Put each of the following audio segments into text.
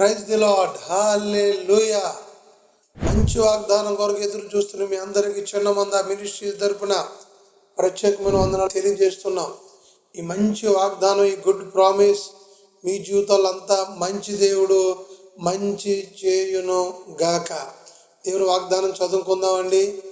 Praise the lord హాలే మంచి వాగ్దానం కొరకు ఎదురు చూస్తున్న మీ అందరికీ చిన్న మంద మినిస్ట్రీ తరపున ప్రత్యేకమైన వందనాలు తెలియజేస్తున్నాం. ఈ మంచి వాగ్దానం ఈ గుడ్ ప్రామిస్ మీ జీవితాలంతా మంచి దేవుడు మంచి చేయును గాక. దేవుని వాగ్దానం చదువుకుందామండి.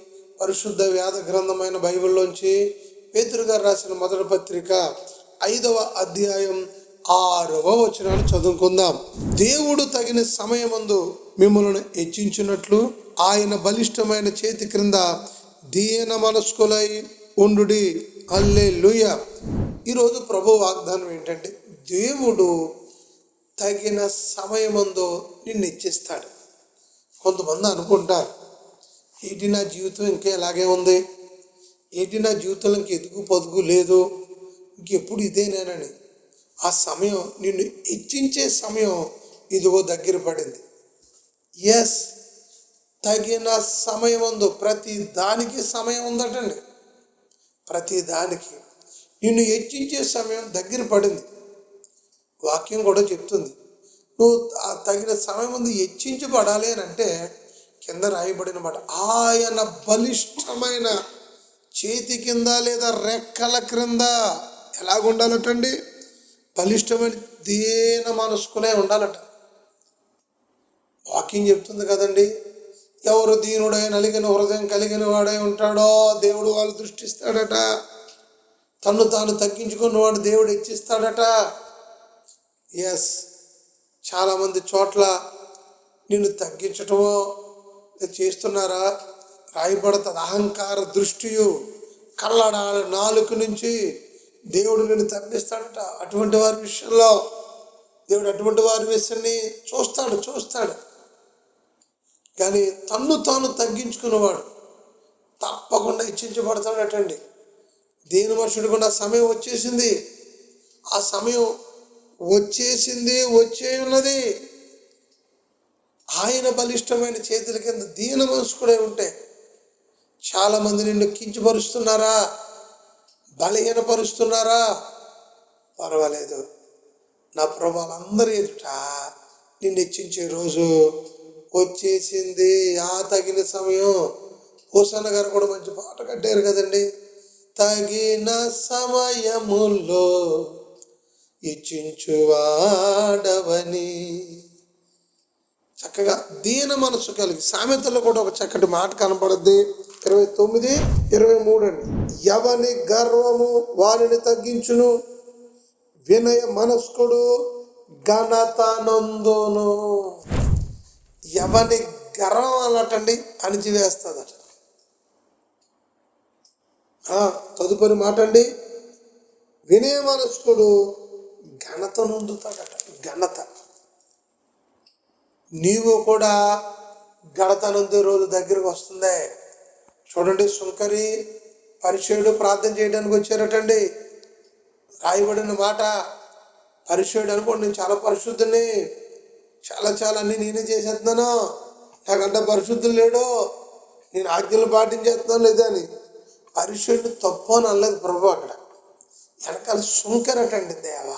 పరిశుద్ధ వ్యాధ గ్రంథమైన బైబిల్లోంచి పేతురు గారు రాసిన మొదటి పత్రిక ఐదవ అధ్యాయం ఆరవ వచనాన్ని చదువుకుందాం. దేవుడు తగిన సమయమందు మిమ్మల్ని హెచ్చించినట్లు ఆయన బలిష్టమైన చేతి క్రింద దీన మనస్కులై ఉండుడి. అల్లే లూయ ఈరోజు ప్రభు వాగ్దానం ఏంటంటే దేవుడు తగిన సమయమందు నిన్ను హెచ్చిస్తాడు. కొంతమంది అనుకుంటారు ఏంటి నా జీవితం ఇంకా ఇలాగే ఉంది? ఏంటి నా జీవితంలో ఇంక ఎదుగు పొదుగు లేదు? ఇంకెప్పుడు ఇదేనేనని. ఆ సమయం నిన్ను ఇచ్చించే సమయం ఇదిగో దగ్గర పడింది. ఎస్ తగిన సమయం ఉందో ప్రతి దానికి సమయం ఉందటండి. ప్రతి దానికి నిన్ను హెచ్చించే సమయం దగ్గర పడింది. వాక్యం కూడా చెప్తుంది. నువ్వు తగిన సమయం ముందు హెచ్చించబడాలి అని అంటే కింద రాయబడిన మాట ఆయన బలిష్టమైన చేతి కింద లేదా రెక్కల క్రింద? ఎలాగుండాలటండి? బలిష్టమైన దీన మనస్కులే ఉండాలట. వాకింగ్ చెప్తుంది కదండి ఎవరు దీనుడై నలిగిన హృదయం కలిగిన వాడై ఉంటాడో దేవుడు వాళ్ళు దృష్టిస్తాడట. తను తాను తగ్గించుకున్నవాడు దేవుడు హెచ్చిస్తాడట. ఎస్ చాలామంది చోట్ల నిన్ను తగ్గించటమో చేస్తున్నారా? రాయబడుతుంది అహంకార దృష్టియు కళ్ళడాల నాలుగు నుంచి దేవుడు నేను తప్పిస్తాడట. అటువంటి వారి విషయంలో దేవుడు అటువంటి వారి విషయాన్ని చూస్తాడు చూస్తాడు. కానీ తన్ను తాను తగ్గించుకున్నవాడు తప్పకుండా ఇచ్చించబడతాడటండి. దేని మనుషుడు కూడా సమయం వచ్చేసింది. ఆ సమయం వచ్చేసింది వచ్చే ఉన్నది. ఆయన బలిష్టమైన చేతుల కింద దీన మనసుకుడే ఉంటే చాలామంది నిన్ను కించపరుస్తున్నారా? బలహీనపరుస్తున్నారా పర్వాలేదు. నా ప్రభావాలందరి ఎదుట నిన్ను హెచ్చించే రోజు వచ్చేసింది. ఆ తగిన సమయం. హోసన్న గారు కూడా మంచి పాట కట్టారు కదండి. తగిన సమయములో ఇచ్చించువాడవని చక్కగా దీన మనసు కలిగి సామెతలో కూడా ఒక చక్కటి మాట కనపడుద్ది. ఇరవై తొమ్మిది ఇరవై మూడు అండి. ఎవని గర్వము వారిని తగ్గించును? వినయ మనస్కుడు ఘనతనందును. ఎవని గర్వం అన్నటండి అణిచివేస్తుందట. తదుపరి మాట అండి వినయ మనస్కుడు ఘనత నొందుతాడట ఘనత. నీవు కూడా ఘనత నొందే రోజు దగ్గరకు వస్తుందే. చూడండి సుంకరి పరిచయుడు ప్రార్థన చేయడానికి వచ్చారటండి. రాయబడిన మాట పరిచయుడు అనుకోండి నేను చాలా పరిశుద్ధుని చాలా చాలా అన్ని నేనే చేసేస్తున్నాను. నాకంత పరిశుద్ధులు లేడు. నేను ఆజ్ఞలు పాటించేస్తున్నాను లేదని పరిశుద్ధుడు తప్పు అని అనలేదు ప్రభు అక్కడ. వెనకాల సుంకరటండి దేవా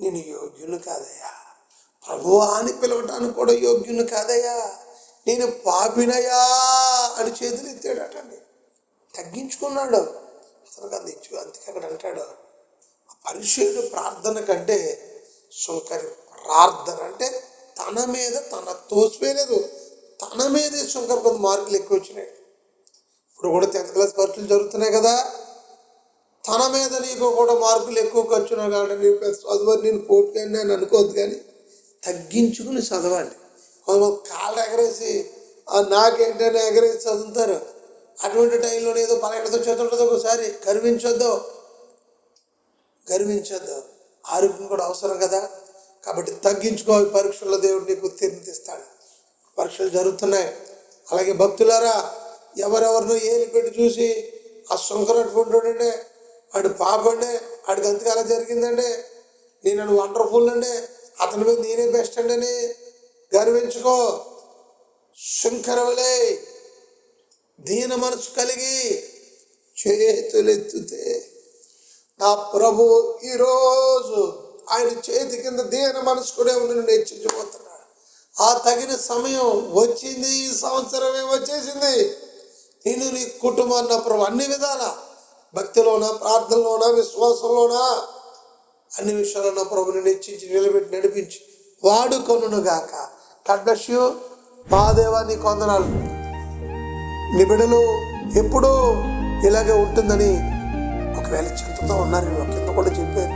నేను యోగ్యుని కాదయ్యా. ప్రభువా అని పిలవటానికి కూడా యోగ్యుని కాదయ్యా. నేను పాపినయా అని చేతులు ఎత్తాడటండి తగ్గించుకున్నాడు. అతనికి ఇచ్చు అందుకే అక్కడ అంటాడు పరిశుద్ధుడు ప్రార్థన కంటే సుంకరి ప్రార్థన అంటే తన మీద తన తోసిపోయలేదు తన మీదే శంకర్ కొంత మార్కులు ఎక్కువ వచ్చినాయి. ఇప్పుడు కూడా టెన్త్ క్లాస్ పరీక్షలు జరుగుతున్నాయి కదా. తన మీద నీకు కూడా మార్కులు ఎక్కువ ఖర్చున్నా కాబట్టి నీ చదువు నేను పోటీ అని అనుకోవద్దు కానీ తగ్గించుకుని చదవండి. కొంతమంది కాళ్ళు ఎగరేసి నాకేంటనే ఎగరేసి చదువుతారు అటువంటి టైంలో ఏదో పలకడతో చేతులతో ఒకసారి గర్వించొద్దు. గర్వించొద్దు. ఆరోగ్యం కూడా అవసరం కదా. కాబట్టి తగ్గించుకో పరీక్షల్లో దేవుడు నీకు ఉత్తీర్ణిస్తాడు పరీక్షలు జరుగుతున్నాయి. అలాగే భక్తులారా ఎవరెవరినో ఏలి పెట్టి చూసి ఆ శంకరటువంటి వాడు పాపండే వాడికి అంతగా అలా జరిగిందండి నేను వండర్ఫుల్ అండి అతని మీద నేనే బెస్ట్ అండి అని గర్వించుకో. శంకరవలే దీన మనసు కలిగి చేతులెత్తితే నా ప్రభు ఈరోజు ఆయన చేతి కింద దీన మనసుకునే ఉండి నేర్చించబోతున్నాడు ఆ తగిన సమయం వచ్చింది ఈ సంవత్సరమే వచ్చేసింది. నేను నీ కుటుంబాన్ని నా ప్రభు అన్ని విధాల భక్తిలోనా ప్రార్థనలోనా విశ్వాసంలోనా? అన్ని విషయాలను ప్రభుని హెచ్చించి నిలబెట్టి నడిపించి వాడుకొనును గాక మా దేవా నీ కొందనాలు. నీ బిడ్డలు ఎప్పుడూ ఇలాగే ఉంటుందని ఒకవేళ చింతతో ఉన్నారేమో కింద కూడా చెప్పారు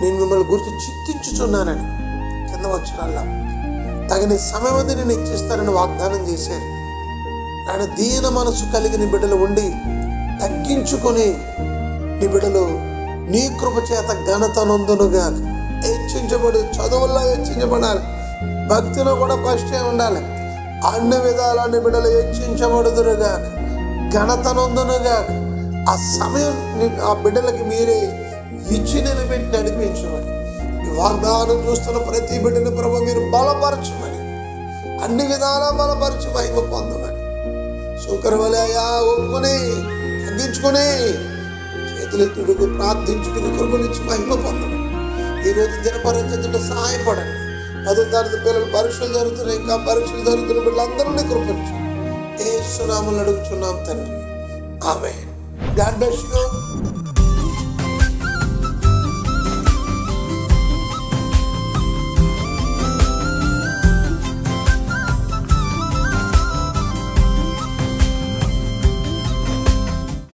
నేను మిమ్మల్ని గుర్తు చింతించుచున్నానని కింద వచ్చినల్లా. తగిన సమయం అది నేను ఇచ్చిస్తానని వాగ్దానం చేశారు. ఆయన దీన మనసు కలిగిన బిడ్డలు ఉండి తగ్గించుకొని నీ బిడ్డలు నీ కృప చేత ఘనత నొందునుగా హెచ్చించబడు చదువుల్లో హెచ్చించబడాలి. భక్తిలో కూడా ఫస్టే ఉండాలి. అన్ని విధాలన్నీ బిడ్డలు హెచ్చించబడుదురుగా ఘనతనొందునుగా ఆ సమయం ఆ బిడ్డలకి మీరే ఇచ్చి నిలబెట్టి నడిపించమని. ఈ వాగ్దానం చూస్తున్న ప్రతి బిడ్డని ప్రభు మీరు బలపరచమని. అన్ని విధాలా బలపరచి మహిమ పొందమని. శుక్రవలయా ఒప్పుకొని తగ్గించుకొని చేతులెత్తుడుకు ప్రార్థించుకుని కృపనిచ్చి మహిమ పొందమని. ఈరోజు దినపరంజతుడు సహాయపడండి. పదో తరగతి పిల్లలు పరీక్షలు జరుగుతున్నాయి ఇంకా పరీక్షలు జరుగుతున్న పిల్లలందరినీ కృపించు ఏ సునాములు అడుగుతున్నాం తండ్రి. ఆమె గాడ్ బ్లెస్ యూ.